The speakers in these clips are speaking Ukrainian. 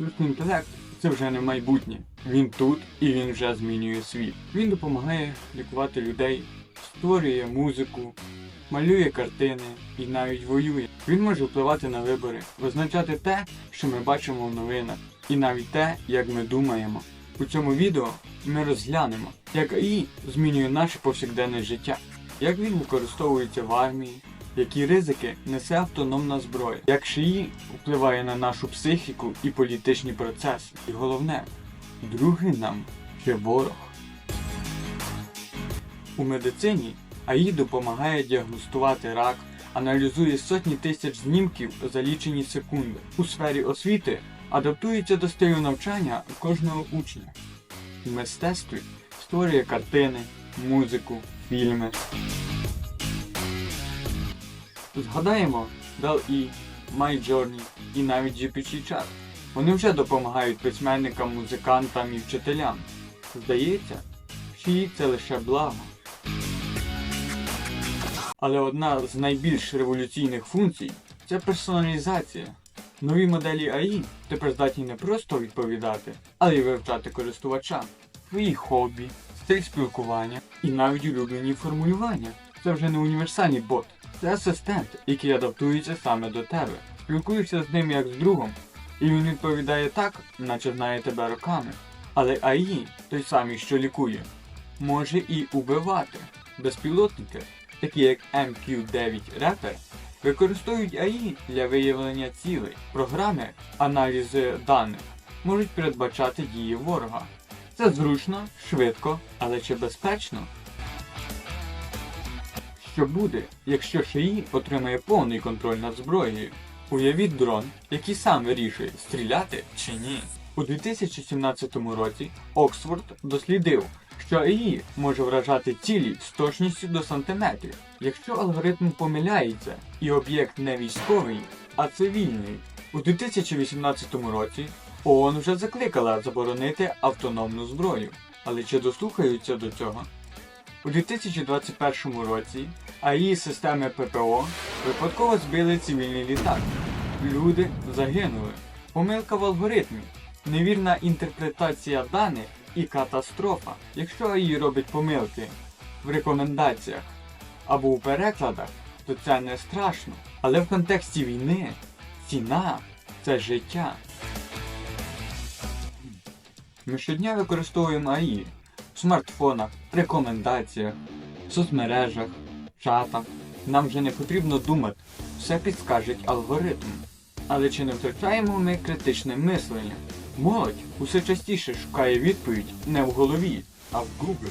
Штучний інтелект це вже не майбутнє. Він тут і він вже змінює світ. Він допомагає лікувати людей, створює музику, малює картини і навіть воює. Він може впливати на вибори, визначати те, що ми бачимо в новинах, і навіть те, як ми думаємо. У цьому відео ми розглянемо, як АІ змінює наше повсякденне життя, як він використовується в армії, які ризики несе автономна зброя, як ШИІ впливає на нашу психіку і політичні процеси. І головне, другий нам ще ворог. У медицині АІ допомагає діагностувати рак, аналізує сотні тисяч знімків за лічені секунди. У сфері освіти адаптується до стилю навчання кожного учня. У мистецтві створює картини, музику, фільми. Згадаємо DALL-E, MyJourney і навіть GPT-чат. Вони вже допомагають письменникам, музикантам і вчителям. Здається, їй це лише благо. Але одна з найбільш революційних функцій це персоналізація. Нові моделі АІ тепер здатні не просто відповідати, але й вивчати користувача, свої хобі, стиль спілкування і навіть улюблені формулювання. Це вже не універсальний бот, це асистент, який адаптується саме до тебе. Спілкуєшся з ним як з другом, і він відповідає так, наче знає тебе роками. Але АІ, той самий, що лікує, може і убивати. Безпілотники, такі як MQ-9 Reaper, використовують АІ для виявлення цілей. Програми аналізи даних можуть передбачати дії ворога. Це зручно, швидко, але чи безпечно? Що буде, якщо ШИІ отримає повний контроль над зброєю? Уявіть дрон, який сам вирішує, стріляти чи ні. У 2017 році Оксфорд дослідив, що АІ може вражати цілі з точністю до сантиметрів. Якщо алгоритм помиляється і об'єкт не військовий, а цивільний. У 2018 році ООН вже закликала заборонити автономну зброю. Але чи дослухаються до цього? У 2021 році АІ системи ППО випадково збили цивільний літак. Люди загинули. Помилка в алгоритмі, невірна інтерпретація даних і катастрофа. Якщо АІ робить помилки в рекомендаціях або у перекладах, то це не страшно. Але в контексті війни ціна це життя. Ми щодня використовуємо АІ в смартфонах, рекомендаціях, соцмережах, чатах. Нам вже не потрібно думати, все підскажуть алгоритм. Але чи не втрачаємо ми критичне мислення? Молодь усе частіше шукає відповідь не в голові, а в Google.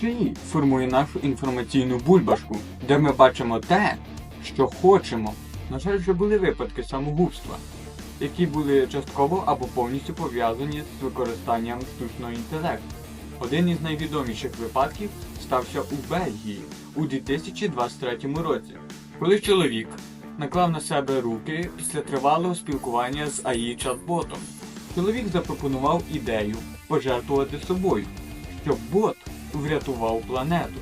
ШИІ формує нашу інформаційну бульбашку, де ми бачимо те, що хочемо. На жаль, вже були випадки самогубства, які були частково або повністю пов'язані з використанням штучного інтелекту. Один із найвідоміших випадків стався у Бельгії у 2023 році, коли чоловік наклав на себе руки після тривалого спілкування з АІ чат-ботом. Чоловік запропонував ідею пожертвувати собою, щоб бот врятував планету.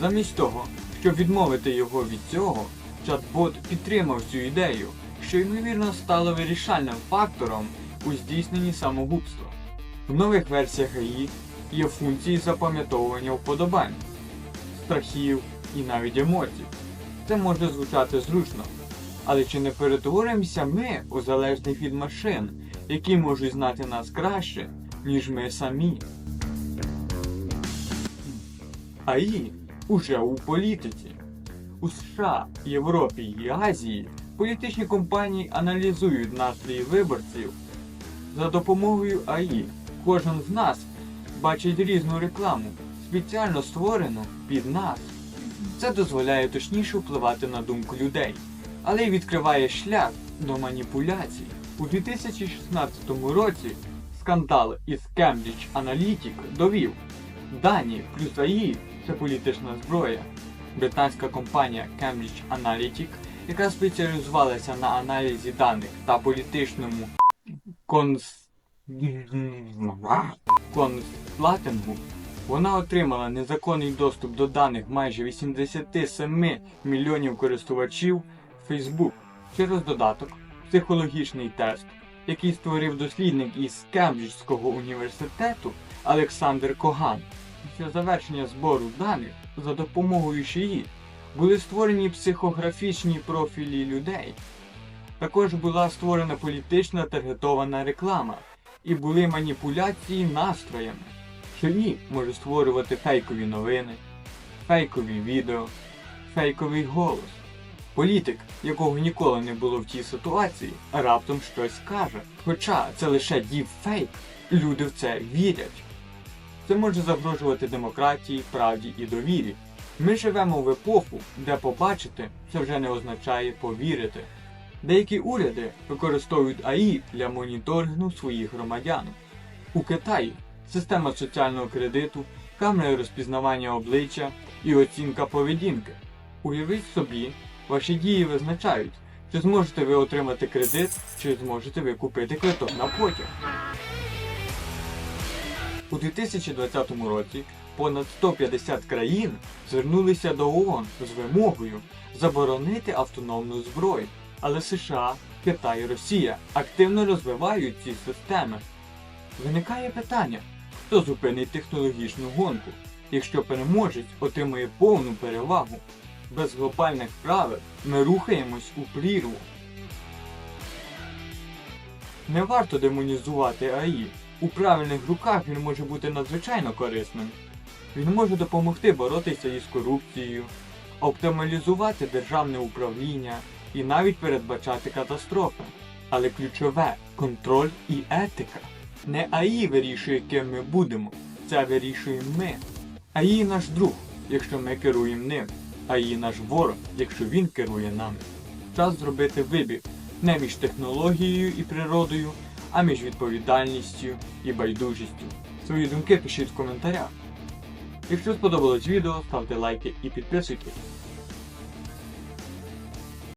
Замість того, щоб відмовити його від цього, чат-бот підтримав цю ідею, що ймовірно стало вирішальним фактором у здійсненні самогубства. В нових версіях АІ є функції запам'ятовування вподобань, страхів і навіть емоцій. Це може звучати зручно. Але чи не перетворимося ми у залежних від машин, які можуть знати нас краще, ніж ми самі? АІ уже у політиці. У США, Європі і Азії політичні компанії аналізують настрої виборців за допомогою АІ. Кожен з нас бачить різну рекламу, спеціально створену під нас. Це дозволяє точніше впливати на думку людей, але й відкриває шлях до маніпуляцій. У 2016 році скандал із Cambridge Analytic довів, дані плюс АІ це політична зброя. Британська компанія Cambridge Analytic, яка спеціалізувалася на аналізі даних та політичному конс... консплатингу, вона отримала незаконний доступ до даних майже 87 мільйонів користувачів Facebook через додаток, психологічний тест який створив дослідник із Кембриджського університету Олександр Коган. Після завершення збору даних за допомогою ШИІ були створені психографічні профілі людей. Також була створена політична таргетована реклама і були маніпуляції настроями. ШИІ може створювати фейкові новини, фейкові відео, фейковий голос. Політик, якого ніколи не було в тій ситуації, раптом щось каже. Хоча це лише діпфейк, люди в це вірять. Це може загрожувати демократії, правді і довірі. Ми живемо в епоху, де побачити це вже не означає повірити. Деякі уряди використовують АІ для моніторингу своїх громадян. У Китаї система соціального кредиту, камери розпізнавання обличчя і оцінка поведінки. Уявіть собі, ваші дії визначають, чи зможете ви отримати кредит, чи зможете ви купити квиток на потяг. У 2020 році понад 150 країн звернулися до ООН з вимогою заборонити автономну зброю. Але США, Китай і Росія активно розвивають ці системи. Виникає питання, хто зупинить технологічну гонку, якщо переможець отримує повну перевагу. Без глобальних правил ми рухаємось у прірву. Не варто демонізувати АІ. У правильних руках він може бути надзвичайно корисним. Він може допомогти боротися із корупцією, оптималізувати державне управління і навіть передбачати катастрофи. Але ключове контроль і етика. Не АІ вирішує, ким ми будемо, це вирішуємо ми. АІ наш друг, якщо ми керуємо ним, АІ наш ворог, якщо він керує нами. Час зробити вибір не між технологією і природою, а між відповідальністю і байдужістю. Свої думки пишіть в коментарях. Якщо сподобалось відео, ставте лайки і підписуйтесь.